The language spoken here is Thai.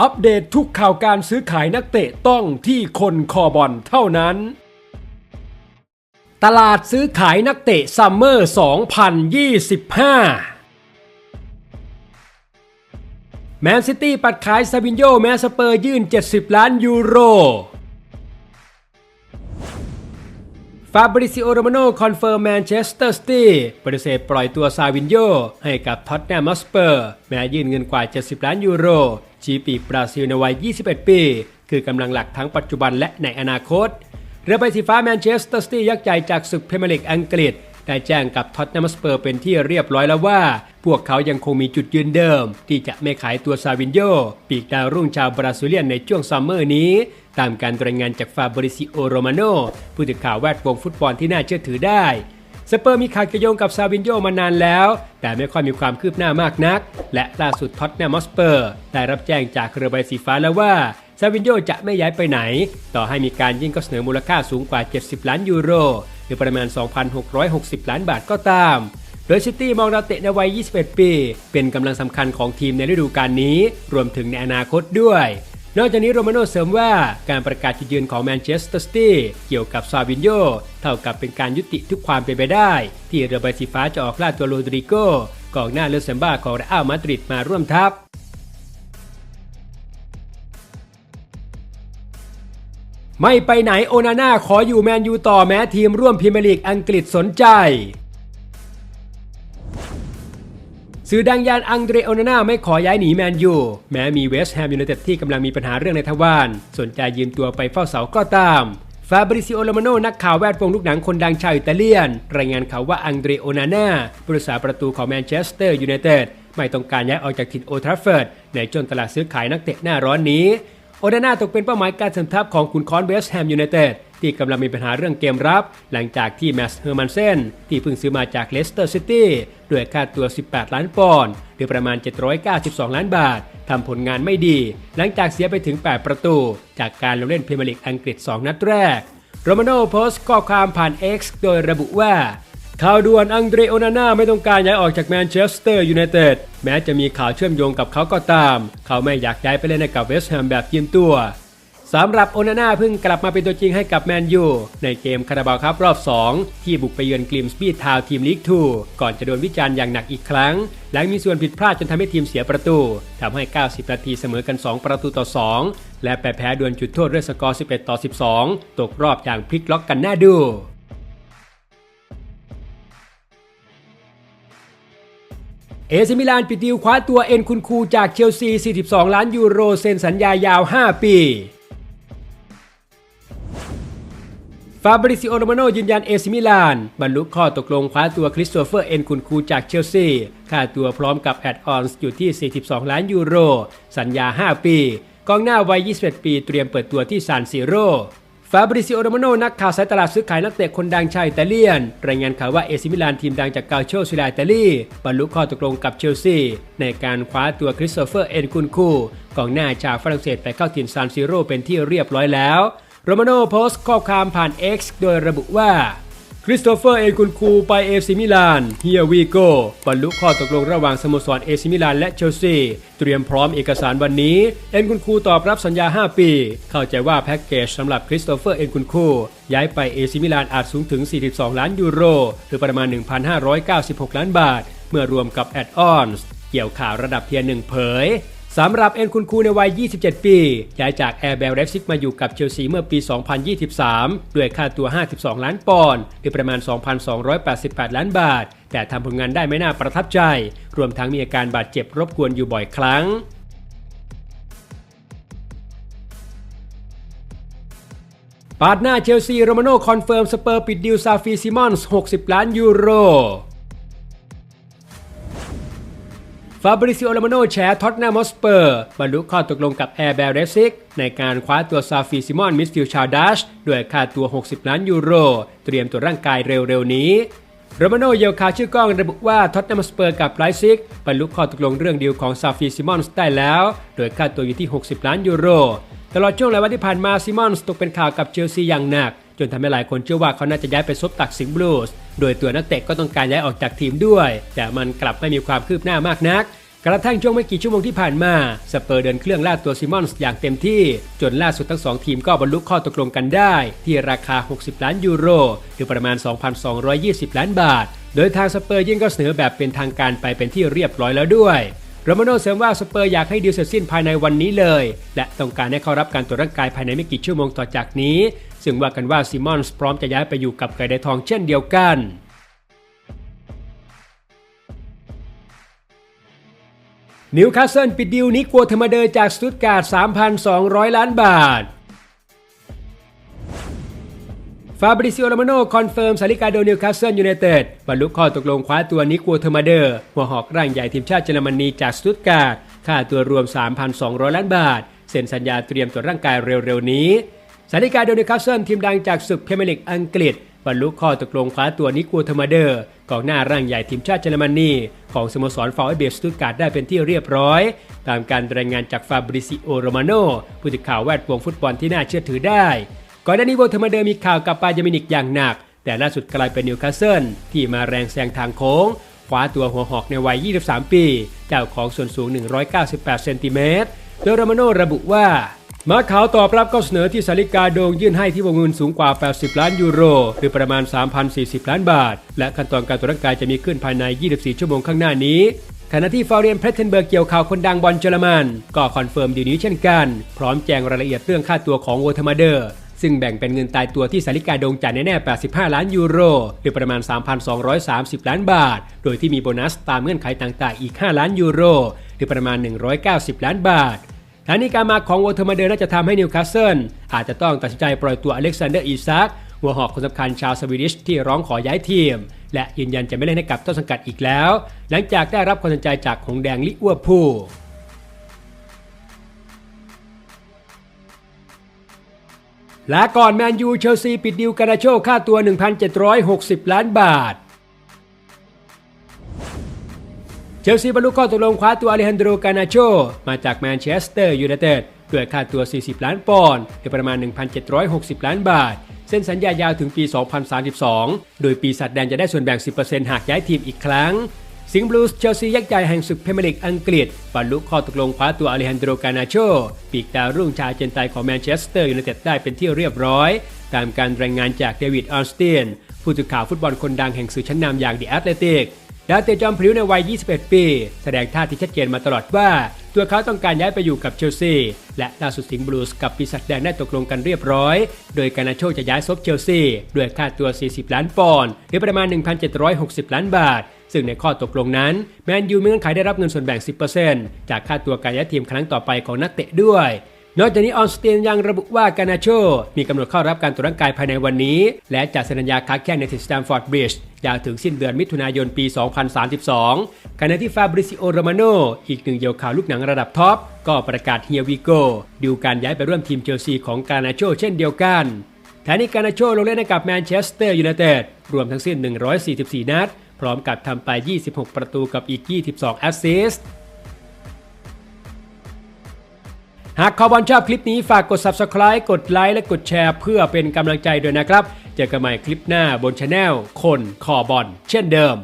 อัปเดตทุกข่าวการซื้อขายนักเตะต้องที่คนคอบอลเท่านั้น ตลาดซื้อขายนักเตะซัมเมอร์ 2025 แมนซิตี้ปัดขายซาบินโยแมสเปอร์ยื่น 70 ล้านยูโร ฟาบริซิโอโรมาโนคอนเฟิร์มแมนเชสเตอร์ซิตี้ปฏิเสธปล่อยตัวซาวินโยให้กับท็อตแนมสเปอร์ แม้ยื่นเงินกว่า 70 ล้านยูโร ชีปีบราซิลในวัย 21 ปี คือกำลังหลักทั้งปัจจุบันและในอนาคต เรือใบสีฟ้าแมนเชสเตอร์ซิตี้ยักษ์ใหญ่จากศึกพรีเมียร์ลีกอังกฤษ ได้แจ้งกับท็อตแนมสเปอร์เป็นที่เรียบร้อยแล้วว่า พวกเขายังคงมีจุดยืนเดิม ที่จะไม่ขายตัวซาวินโยปีกดาวรุ่งชาวบราซิเลียนในช่วงซัมเมอร์นี้ ตามการรายงานจากฟาบริซิโอโรมาโนผู้สื่อข่าวแวดวงฟุตบอลที่น่าเชื่อถือได้ สเปอร์มีขาวเกี่ยวโยงกับซาวินโยมานานแล้ว แต่ไม่ค่อยมีความคืบหน้ามากนัก และล่าสุดท็อตแนมอสเปอร์ได้รับแจ้งจากเรือใบสีฟ้าแล้วว่าซาวินโยจะไม่ย้ายไปไหน ต่อให้มีการยื่นข้อเสนอมูลค่าสูงกว่า 70 ล้านยูโร หรือประมาณ 2,660 ล้านบาทก็ตาม โดยซิตี้มองดาวเตะในวัย 21 ปี เป็นกำลังสำคัญของทีมในฤดูกาลนี้ รวมถึงในอนาคตด้วย นอกจากนี้โรมาโนเสริมว่าการประกาศจุดยืนของแมนเชสเตอร์ซิตี้เกี่ยวกับซาวินโยเท่ากับเป็นการยุติทุกความเป็นไปได้ ที่เรือใบสีฟ้าจะออกล่าตัวโรดริโกกองหน้าเลเซมบ้าของเรอัลมาดริดมาร่วมทัพไม่ไปไหนโอนาน่าขออยู่แมนยูต่อแม้ทีมร่วมพรีเมียร์ลีกอังกฤษสนใจ สื่อดังยานอังเดรโอนาน่าไม่ขอย้ายหนีแมนยู แม้มีเวสต์แฮมยูไนเต็ดที่กำลังมีปัญหาเรื่องในทวารสนใจยืมตัวไปเฝ้าเสาก็ตามฟาบริซิโอโรมาโนนักข่าวแวดวงลูกหนังคนดังชาวอิตาเลียน รายงานข่าวว่าอังเดรโอนาน่าผู้รักษาประตูของแมนเชสเตอร์ยูไนเต็ดไม่ต้องการย้ายออกจากถิ่นโอทราฟเฟิร์ดในจนตลาดซื้อขายนักเตะหน้าร้อนนี้ โอนาน่าตกเป็นเป้าหมายการสริมทัพของขุนค้อนเวสต์แฮมยูไนเต็ด ที่กำลังมีปัญหาเรื่องเกมรับ หลังจากที่แมสเฮอร์มันเซนที่เพิ่งซื้อมาจากเลสเตอร์ซิตี้ด้วยค่าตัว 18 ล้านปอนด์หรือประมาณ 792 ล้านบาททำผลงานไม่ดี หลังจากเสียไปถึง 8 ประตู จากการลงเล่นพรีเมียร์ลีกอังกฤษ 2 นัดแรกโรมาโนโพสต์ข้อความผ่าน X โดยระบุว่าข่าวด่วนอังเดรโอนาน่าไม่ต้องการย้ายออกจากแมนเชสเตอร์ยูไนเต็ดแม้จะมีข่าวเชื่อมโยงกับเขาก็ตาม เขาไม่อยากย้ายไปเล่นให้กับเวสต์แฮมแบบยืมตัว สำหรับโอนาน่าเพิ่งกลับมาเป็นตัวจริงให้กับแมนยูในเกมคาราบาวครับรอบ 2 ที่บุกไปเยือนกลิมสปีดทาวทีมลีก 2 ก่อนจะโดนวิจารณ์อย่างหนักอีกครั้ง หลังมีส่วนผิดพลาดจนทำให้ทีมเสียประตูทำให้ 90 นาทีเสมอกัน 2 ประตูต่อ 2 และแพ้ดวลจุดโทษด้วยสกอร์ 11 ต่อ 12 ตกรอบอย่างพลิกล็อกกันน่าดูเอซิมิลานปิดดีลคว้าตัวเอ็นคุณคูจากเชลซี 42 ล้านยูโรเซ็นสัญญายาว 5 ปี ฟาบริซิโอโรมาโนยืนยันเอซิมิลาน บรรลุข้อตกลงคว้าตัวคริสโตเฟอร์เอ็นคุณคูจากเชลซี ค่าตัวพร้อมกับแอดออนส์อยู่ที่ 42 ล้านยูโร สัญญา 5 ปี กองหน้าวัย 21 ปีเตรียมเปิดตัวที่ซานซิโรฟาบริซิโอโรมาโนนักข่าวสายตลาดซื้อขายนักเตะคนดังชาวอิตาเลียน รายงานข่าวว่าเอซิมิลานทีมดังจากกาโชซิลาอิตาลีบรรลุข้อตกลงกับเชลซี ในการคว้าตัวคริสโตเฟอร์เอ็นคุนคูกองหน้าชาวฝรั่งเศสไปเข้าถิ่นซานซิโรเป็นที่เรียบร้อยแล้ว โรมาโนโพสต์ข้อความผ่าน X โดยระบุว่าคริสโตเฟอร์เอ็นคุนคูไปเอซิมิลานเฮียวีโกบรรลุข้อตกลงระหว่างสโมสรเอซิมิลานและเชลซีเตรียมพร้อมเอกสารวันนี้ เอ็นคุนคูตอบรับสัญญา 5 ปี เข้าใจว่าแพ็กเกจสำหรับคริสโตเฟอร์เอ็นคุนคูย้ายไปเอซิมิลานอาจสูงถึง 42 ล้านยูโร หรือประมาณ 1,596 ล้านบาท เมื่อรวมกับแอดออนส์เกี่ยวข่าวระดับเทียร์หนึ่งเผย สำหรับเอ็นคุณคูในวัย 27 ปีย้ายจากแอร์เบลเลฟซิกมาอยู่กับเชลซีเมื่อปี 2023 ด้วยค่าตัว 52 ล้านปอนด์หรือประมาณ 2,288 ล้านบาท แต่ทำผลงานได้ไม่น่าประทับใจ รวมทั้งมีอาการบาดเจ็บรบกวนอยู่บ่อยครั้งปาดหน้าเชลซีโรมาโนคอนเฟิร์มสเปอร์ปิดดิวซาฟีซิมอนส์ 60 ล้านยูโร ฟาบริซิโอลามาโนแชร์ท็อตแนมอสเปอร์บรรลุข้อตกลงกับแอร์เบลเรซิกในการคว้าตัวซาฟีซิมอนมิสฟิลชาวดัชด้วยค่าตัว 60 ล้านยูโร เตรียมตัวร่างกายเร็วๆนี้โรมาโนเยลคาชื่อกล้องระบุว่าท็อตแนมสเปอร์กับไลซิกบรรลุข้อตกลงเรื่องดีลของซาฟีซิมอนส์ได้แล้ว โดยค่าตัวอยู่ที่ 60 ล้านยูโร ตลอดช่วงหลายวันที่ผ่านมาซิมอนส์ตกเป็นข่าวกับเชลซีอย่างหนัก จนทำให้หลายคนเชื่อว่าเขาน่าจะย้ายไปซบตักสิงห์บลูส์ โดยตัวนักเตะก็ต้องการย้ายออกจากทีมด้วย แต่มันกลับไม่มีความคืบหน้ามากนัก กระทั่งช่วงไม่กี่ชั่วโมงที่ผ่านมา สเปอร์เดินเครื่องล่าตัวซิมอนส์อย่างเต็มที่ จนล่าสุดทั้งสองทีมก็บรรลุข้อตกลงกันได้ ที่ราคา 60 ล้านยูโรหรือประมาณ 2,220 ล้านบาท โดยทางสเปอร์ยิ่งก็เสนอแบบเป็นทางการไปเป็นที่เรียบร้อยแล้วด้วย โรมาโนเสริมว่าสเปอร์อยากให้ดีลเสร็จสิ้นภายในวันนี้เลย และต้องการให้เขารับการตรวจร่างกายภายในไม่กี่ชั่วโมงต่อจากนี้ ซึ่งว่ากันว่าซิมอนส์พร้อมจะย้ายไปอยู่กับไก่ไดทองเช่นเดียวกันนิวคาสเซิลปิดดีลนี้กัวเทอร์มาเดอร์จากสตุตการ์ด3,200 ล้านบาท ฟาบริซิโอโรมาโนคอนเฟิร์มสาริกาโดนิวคาสเซิลยูไนเต็ดบรรลุข้อตกลงคว้าตัวนิกัวเทอร์มาเดอร์ หัวหอกร่างใหญ่ทีมชาติเยอรมนีจากสตุตการ์ดค่าตัวรวม 3,200 ล้านบาท เซ็นสัญญาเตรียมตรวจร่างกายเร็วๆนี้สาริกาโดนิวคาสเซิลทีมดังจากศึกพรีเมียร์ลีกอังกฤษบรรลุข้อตกลงคว้าตัวนิกัวเทอร์มาเดอร์กองหน้าร่างใหญ่ทีมชาติเยอรมนีของสโมสรฟาวเบสสตุตการ์ดได้เป็นที่เรียบร้อย ตามการรายงานจากฟาบริซิโอโรมาโนผู้สื่อข่าวแวดวงฟุตบอลที่น่าเชื่อถือได้ ก่อนหน้านี้โวลเทอร์มาเดอร์มีข่าวกับปาเยมินิกอย่างหนัก แต่ล่าสุดกลายเป็นนิวคาสเซิลที่มาแรงแซงทางโค้งคว้าตัวหัวหอกในวัย 23 ปี เจ้าของส่วนสูง 198 เซนติเมตร โดยโรมาโนระบุว่า มาขาวตอบรับก็เสนอที่สาริกาโดงยื่นให้ที่วงเงินสูงกว่า 80 ล้านยูโร หรือประมาณ 3,040 ล้านบาท และขั้นตอนการตรวจร่างกายจะมีขึ้นภายใน 24 ชั่วโมงข้างหน้านี้ขณะที่ฟาเรียนเพรสเทนเบิร์กเกี่ยวข่าวคนดังบอลเยอรมัน ก็คอนเฟิร์มดีนี้เช่นกัน พร้อมแจงรายละเอียดเรื่องค่าตัวของโวทมาเดอร์ ซึ่งแบ่งเป็นเงินตายตัวที่สาริกาดงจ่ายแน่ๆ85 ล้านยูโร หรือประมาณ 3,230 ล้านบาท โดยที่มีโบนัสตามเงื่อนไขต่างๆ อีก 5 ล้านยูโร หรือประมาณ 190 ล้านบาททานีการมาของวอเทอร์มาเดอร์น่าจะทำให้นิวคาสเซิลอาจจะต้องตัดสินใจปล่อยตัวอเล็กซานเดอร์อีซักหัวหอกคนสำคัญชาวสวีดิชที่ร้องขอย้ายทีม และยืนยันจะไม่เล่นให้กับต้นสังกัดอีกแล้ว หลังจากได้รับความสนใจจากหงแดงลิอัวพู ลลาก่อนแมนยูเชลซีปิดดิวกานาโชค่าตัว 1,760 ล้านบาท เชลซีบรรลุข้อตกลงคว้าตัวอเลฮันโดรกานาโชมาจากแมนเชสเตอร์ยูไนเต็ดด้วยค่าตัว 40 ล้านปอนด์หรือประมาณ 1,760 ล้านบาท เส้นสัญญายาวถึงปี 2032 โดยปีศาจแดงจะได้ส่วนแบ่ง 10%หากย้ายทีมอีกครั้ง สิงห์บลูส์เชลซียักษ์ใหญ่แห่งศึกพรีเมียร์ลีกอังกฤษบรรลุข้อตกลงคว้าตัวอเลฮันโดรกานาโชปีกดาวรุ่งชาวเจนไตของแมนเชสเตอร์ยูไนเต็ดได้เป็นที่เรียบร้อย ตามการรายงานจากเดวิดออสตีนผู้สื่อข่าวฟุตบอลคนดังแห่งสื่อชั้นนำอย่างเดีแอตเลติกดาวเตะจอมพลิ้วในวัย 21 ปี แสดงท่าที่ชัดเจนมาตลอดว่า ตัวเขาต้องการย้ายไปอยู่กับเชลซี และล่าสุดสิงห์บลูส์กับปีศาจแดงได้ตกลงกันเรียบร้อย โดยการนาโชจะย้ายซบเชลซีด้วยค่าตัว 40 ล้านปอนด์หรือประมาณ 1,760 ล้านบาทซึ่งในข้อตกลงนั้นแมนยูมีเงื่อนไขได้รับเงินส่วนแบ่ง 10%จากค่าตัวการย้ายทีมครั้งต่อไปของนักเตะด้วย นอกจากนี้ออนสเตียนยังระบุว่ากานาโช มีกำหนดเข้ารับการตรวจร่างกายภายในวันนี้ และจะเซ็นสัญญาค้าแข่งในทีสแตมฟอร์ดบริดจ์ยาวถึงสิ้นเดือนมิถุนายนปี 2032ขณะที่ฟาบริซิโอโรมาโนอีกหนึ่งเหยี่ยวข่าวลูกหนังระดับท็อปก็ประกาศเฮียวิโกดิวการย้ายไปร่วมทีมเชลซีของกานาโชเช่นเดียวกันแทนนี้กานาโชลงเล่นให้กับแมนเชสเตอร์ยูไนเต็ดรวมทั้งสิ้น 144 นัด ร้อมกับทำไป 26 ประตูกับอีก 22 แอสซิสต์หากคอบอลชอบคลิปนี้ฝากกด Subscribe กดไลค์และกดแชร์เพื่อเป็นกำลังใจด้วยนะครับ เจอกันใหม่คลิปหน้าบนช anel คนคอบอลเช่นเดิม